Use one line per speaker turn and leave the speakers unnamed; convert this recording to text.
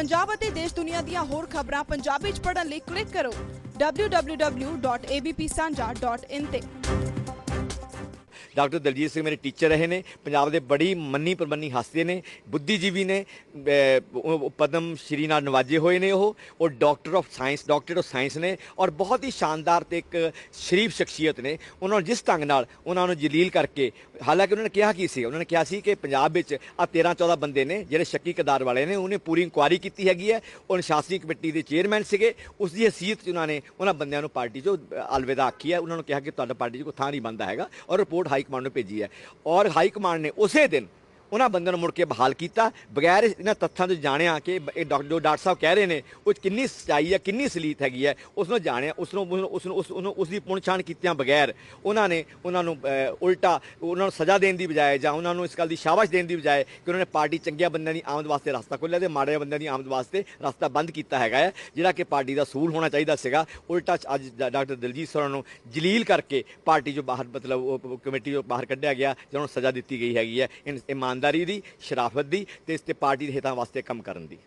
ਪੰਜਾਬ ਅਤੇ ਦੇਸ਼ ਦੁਨੀਆ ਦੀਆਂ ਹੋਰ ਖਬਰਾਂ ਪੰਜਾਬੀ ਚ ਪੜ੍ਹਨ ਲਈ ਕਲਿੱਕ ਕਰੋ www.abpsanja.in ਤੇ।
ਡਾਕਟਰ ਦਲਜੀਤ ਸਿੰਘ ਮੇਰੇ ਟੀਚਰ ਰਹੇ ਨੇ, ਪੰਜਾਬ ਦੇ ਬੜੀ ਮੰਨੀ ਪ੍ਰਮੰਨੀ ਹਸਤੀ ਨੇ, ਬੁੱਧੀਜੀਵੀ ਨੇ ਉਹ ਪਦਮ ਸ਼੍ਰੀ ਨਾਲ ਨਵਾਜੇ ਹੋਏ ਨੇ ਉਹ ਉਹ doctor of science doctor of science ਨੇ ਔਰ ਬਹੁਤ ਹੀ ਸ਼ਾਨਦਾਰ ਤੇ ਇੱਕ ਸ਼ਰੀਫ ਸ਼ਖਸੀਅਤ ਨੇ, ਉਹਨਾਂ ਨੂੰ ਜਿਸ ਢੰਗ ਨਾਲ ਉਹਨਾਂ ਨੂੰ ਜਲੀਲ ਕਰਕੇ, ਹਾਲਾਂਕਿ ਉਹਨਾਂ ਨੇ ਕਿਹਾ ਕੀ ਸੀ, ਉਹਨਾਂ ਨੇ ਕਿਹਾ ਸੀ ਕਿ ਪੰਜਾਬ ਵਿੱਚ ਆ 13 14 ਬੰਦੇ ਨੇ ਜਿਹੜੇ ਸ਼ੱਕੀ ਕਦਾਰ ਵਾਲੇ ਨੇ, ਉਹਨੇ ਪੂਰੀ ਇਨਕੁਆਇਰੀ ਕੀਤੀ ਹੈਗੀ ਹੈ ਉਹ ਅਨੁਸ਼ਾਸਨੀ ਕਮੇਟੀ ਦੇ ਚੇਅਰਮੈਨ ਸੀਗੇ, ਉਸ ਦੀ ਹਸੀਅਤ 'ਚ ਉਹਨਾਂ ਨੇ ਉਹਨਾਂ ਬੰਦਿਆਂ ਨੂੰ ਪਾਰਟੀ 'ਚੋਂ ਅਲਵਿਦਾ ਆਖੀ ਹੈ, ਉਹਨਾਂ ਨੂੰ ਕਿਹਾ ਕਿ ਤੁਹਾਡਾ ਪਾਰਟੀ 'ਚ ਕੋਈ ਥਾਂ ਨਹੀਂ ਬੰਦਾ ਹੈਗਾ ਔਰ ਰਿਪੋਰਟ ਹਾਈ ਕਮਾਂਡ ਨੂੰ ਭੇਜੀ ਹੈ। ਔਰ ਹਾਈ ਕਮਾਂਡ ਨੇ ਉਸੇ ਦਿਨ ਉਹਨਾਂ ਬੰਦਿਆਂ ਨੂੰ ਮੁੜ ਕੇ ਬਹਾਲ ਕੀਤਾ। ਬਗੈਰ ਇਹਨਾਂ ਤੱਥਾਂ ਤੋਂ ਜਾਣਿਆ ਕਿ ਇਹ ਡਾਕਟਰ ਜੋ ਡਾਕਟਰ ਸਾਹਿਬ ਕਹਿ ਰਹੇ ਨੇ, ਉਹ 'ਚ ਕਿੰਨੀ ਸੱਚਾਈ ਹੈ, ਕਿੰਨੀ ਸਲੀਤ ਹੈਗੀ ਹੈ ਉਸ ਨੂੰ ਜਾਣਿਆ ਉਸ ਨੂੰ ਉਸ ਨੂੰ ਉਸ ਨੂੰ ਉਸ ਦੀ ਪੁਣਛਾਣ ਕੀਤਿਆਂ ਬਗੈਰ ਉਹਨਾਂ ਨੇ ਉਹਨਾਂ ਨੂੰ ਉਲਟਾ ਉਹਨਾਂ ਨੂੰ ਸਜ਼ਾ ਦੇਣ ਦੀ ਬਜਾਏ ਜਾਂ ਉਹਨਾਂ ਨੂੰ ਇਸ ਗੱਲ ਦੀ ਸ਼ਾਬਾਸ਼ ਦੇਣ ਦੀ ਬਜਾਏ ਕਿ ਉਹਨਾਂ ਨੇ ਪਾਰਟੀ ਚੰਗੀਆਂ ਬੰਦਿਆਂ ਦੀ ਆਮਦ ਵਾਸਤੇ ਰਸਤਾ ਖੋਲ੍ਹਿਆ ਤੇ ਮਾੜੇ ਬੰਦਿਆਂ ਦੀ ਆਮਦ ਵਾਸਤੇ ਰਸਤਾ ਬੰਦ ਕੀਤਾ ਹੈਗਾ ਹੈ, ਜਿਹੜਾ ਕਿ ਪਾਰਟੀ ਦਾ ਸੂਲ ਹੋਣਾ ਚਾਹੀਦਾ ਸੀਗਾ। ਉਲਟਾ ਅੱਜ ਡਾਕਟਰ ਦਲਜੀਤ ਸਰ ਨੂੰ ਜਲੀਲ ਕਰਕੇ ਪਾਰਟੀ ਚੋਂ ਬਾਹਰ, ਮਤਲਬ ਉਹ ਕਮੇਟੀ ਚੋਂ ਬਾਹਰ ਕੱਢਿਆ ਗਿਆ, ਜਿਹਨਾਂ ਨੂੰ ਸਜ਼ਾ ਦਿੱਤੀ ਗਈ ਹੈਗੀ ਹੈ। ਇਨ- ਇਮਾਨਦਾਰੀ ਦੀ ਸ਼ਰਾਫਤ ਦੀ ਤੇ ਇਸ ਤੇ ਪਾਰਟੀ ਦੇ ਹਿੱਤਾਂ ਵਾਸਤੇ ਕੰਮ ਕਰਨ ਦੀ।